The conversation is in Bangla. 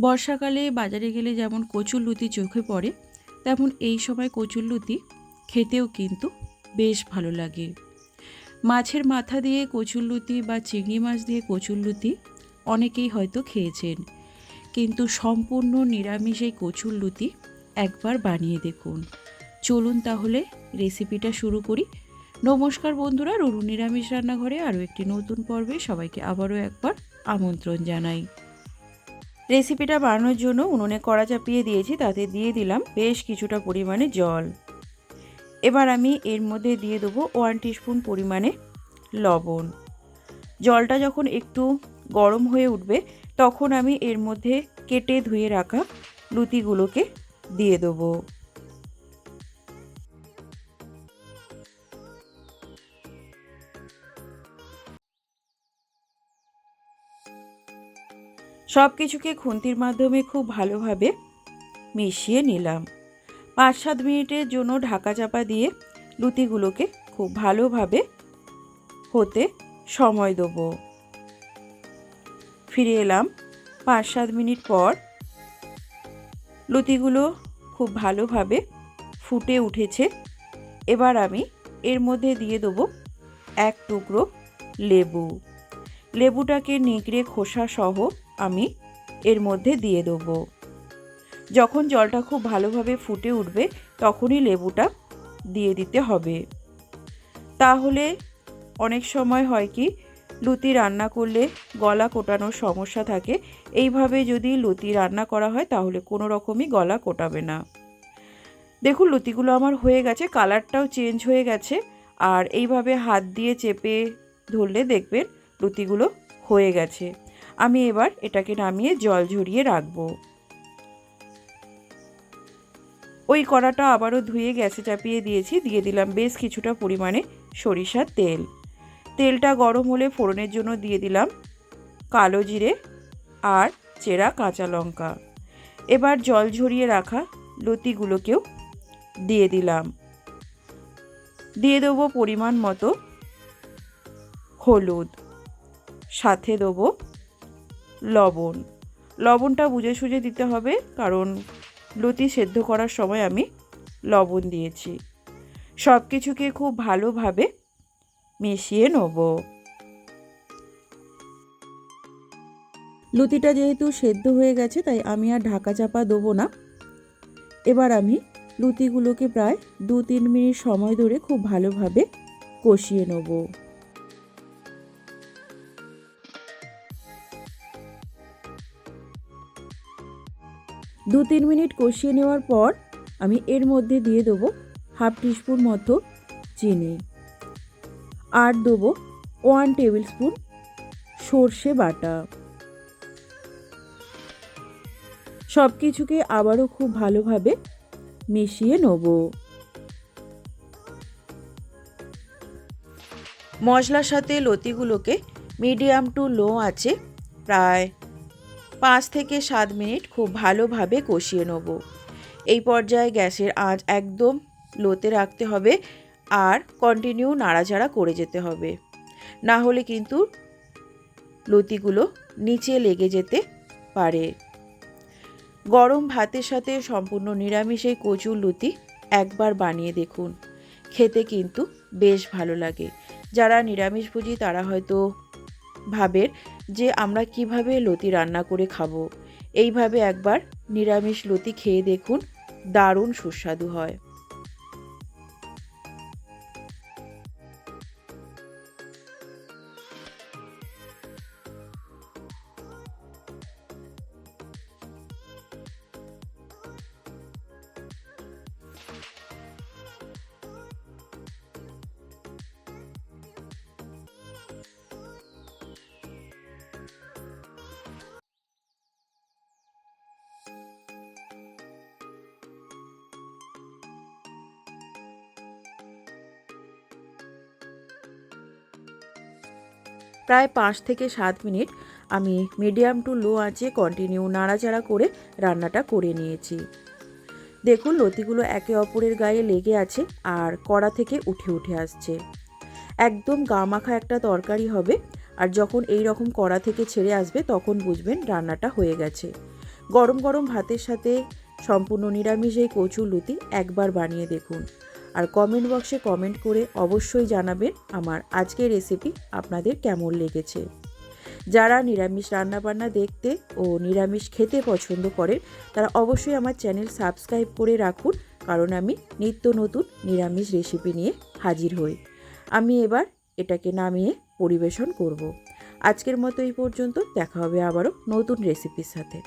বর্ষাকালে বাজারে গেলে যেমন কচুর লুতি চোখে পড়ে, তেমন এই সময় কচুর লুতি খেতেও কিন্তু বেশ ভালো লাগে। মাছের মাথা দিয়ে কচুর লুতি বা চিংড়ি মাছ দিয়ে কচুর লুতি অনেকেই হয়তো খেয়েছেন। কিন্তু সম্পূর্ণ নিরামিষ এই কচুর লুতি একবার বানিয়ে দেখুন। চলুন তাহলে রেসিপিটা শুরু করি। নমস্কার বন্ধুরা, রুরু নিরামিষ রান্নাঘরে আরও একটি নতুন পর্বে সবাইকে আবারও একবার আমন্ত্রণ জানাই। রেসিপিটা বানানোর জন্য উনুনে কড়া চাপিয়ে দিয়েছি, তাতে দিয়ে দিলাম বেশ কিছুটা পরিমাণে জল। এবার আমি এর মধ্যে দিয়ে দেবো ওয়ান টিস্পুন পরিমাণে লবণ। জলটা যখন একটু গরম হয়ে উঠবে, তখন আমি এর মধ্যে কেটে ধুয়ে রাখা লুতিগুলোকে দিয়ে দেবো। সব কিছুকে খুন্তির মাধ্যমে খুব ভালোভাবে মিশিয়ে নিলাম। পাঁচ সাত মিনিটের জন্য ঢাকা চাপা দিয়ে লুতিগুলোকে খুব ভালোভাবে হতে সময় দেবো। ফিরে এলাম পাঁচ সাত মিনিট পর। লুতিগুলো খুব ভালোভাবে ফুটে উঠেছে। এবার আমি এর মধ্যে দিয়ে দেবো এক টুকরো লেবু। লেবুটাকে নিগড়ে খোসা সহ আমি এর মধ্যে দিয়ে দেবো। যখন জলটা খুব ভালোভাবে ফুটে উঠবে, তখনই লেবুটা দিয়ে দিতে হবে। তাহলে অনেক সময় হয় কি, লুতি রান্না করলে গলা কোটানোর সমস্যা থাকে। এইভাবে যদি লুতি রান্না করা হয়, তাহলে কোনো রকমই গলা কোটাবে না। দেখুন, লুতিগুলো আমার হয়ে গেছে, কালারটাও চেঞ্জ হয়ে গেছে। আর এইভাবে হাত দিয়ে চেপে ধরলে দেখবেন লুতিগুলো হয়ে গেছে। আমি এবার এটাকে নামিয়ে জল ঝরিয়ে রাখব। ওই কড়াটা আবারও ধুয়ে গ্যাসে চাপিয়ে দিয়েছি, দিয়ে দিলাম বেশ কিছুটা পরিমাণে সরিষার তেল। তেলটা গরম হলে ফোড়নের জন্য দিয়ে দিলাম কালো জিরে আর চেরা কাঁচা লঙ্কা। এবার জল ঝরিয়ে রাখা লতিগুলোকেও দিয়ে দিলাম। দিয়ে দেবো পরিমাণ মতো হলুদ। সাথে দেবো লবণ। লবণটা বুঝে সুঝে দিতে হবে, কারণ লতি সেদ্ধ করার সময় আমি লবণ দিয়েছি। সব কিছুকে খুব ভালোভাবে মিশিয়ে নেব। লুতিটা যেহেতু সেদ্ধ হয়ে গেছে, তাই আমি আর ঢাকা চাপা দেবো না। এবার আমি লুতিগুলোকে প্রায় দু তিন মিনিট সময় ধরে খুব ভালোভাবে কষিয়ে নেব। দু তিন মিনিট কষিয়ে নেওয়ার পর আমি এর মধ্যে দিয়ে দেবো হাফ টিস্পুন মতো চিনি। আর দেবো ওয়ান টেবিল স্পুন সর্ষে বাটা। সব কিছুকে আবারও খুব ভালোভাবে মিশিয়ে নেব। মশলার সাথে লতিগুলোকে মিডিয়াম টু লো আছে প্রায় পাঁচ থেকে সাত মিনিট খুব ভালোভাবে কষিয়ে নেব। এই পর্যায়ে গ্যাসের আঁচ একদম লোতে রাখতে হবে আর কন্টিনিউ নাড়াচাড়া করে যেতে হবে। না হলে কিন্তু লতিগুলো নিচে লেগে যেতে পারে। গরম ভাতের সাথে সম্পূর্ণ নিরামিষ কচুর লুতি একবার বানিয়ে দেখুন। খেতে কিন্তু বেশ ভালো লাগে। যারা নিরামিষভোজী তারা হয়তো ভাবের যে আমরা কীভাবে লতি রান্না করে খাব। এইভাবে একবার নিরামিষ লতি খেয়ে দেখুন, দারুণ সুস্বাদু হয়। প্রায় পাঁচ থেকে সাত মিনিট আমি মিডিয়াম টু লো আঁচে কন্টিনিউ নাড়াচাড়া করে রান্নাটা করে নিয়েছি। দেখুন লতিগুলো একে অপরের গায়ে লেগে আছে আর কড়া থেকে উঠে উঠে আসছে। একদম গা মাখা একটা তরকারি হবে আর যখন এই রকম কড়া থেকে ছেড়ে আসবে তখন বুঝবেন রান্নাটা হয়ে গেছে। গরম গরম ভাতের সাথে সম্পূর্ণ নিরামিষ এই কচুর লুতি একবার বানিয়ে দেখুন। আর কমেন্ট বক্সে কমেন্ট করে অবশ্যই জানাবেন আমার আজকের রেসিপি আপনাদের কেমন লেগেছে। যারা নিরামিষ রান্নাবান্না দেখতে ও নিরামিষ খেতে পছন্দ করেন, তারা অবশ্যই আমার চ্যানেল সাবস্ক্রাইব করে রাখুন, কারণ আমি নিত্য নতুন নিরামিষ রেসিপি নিয়ে হাজির হই। আমি এবার এটাকে নামিয়ে পরিবেশন করব। আজকের মতো এই পর্যন্ত, দেখা হবে আবারও নতুন রেসিপির সাথে।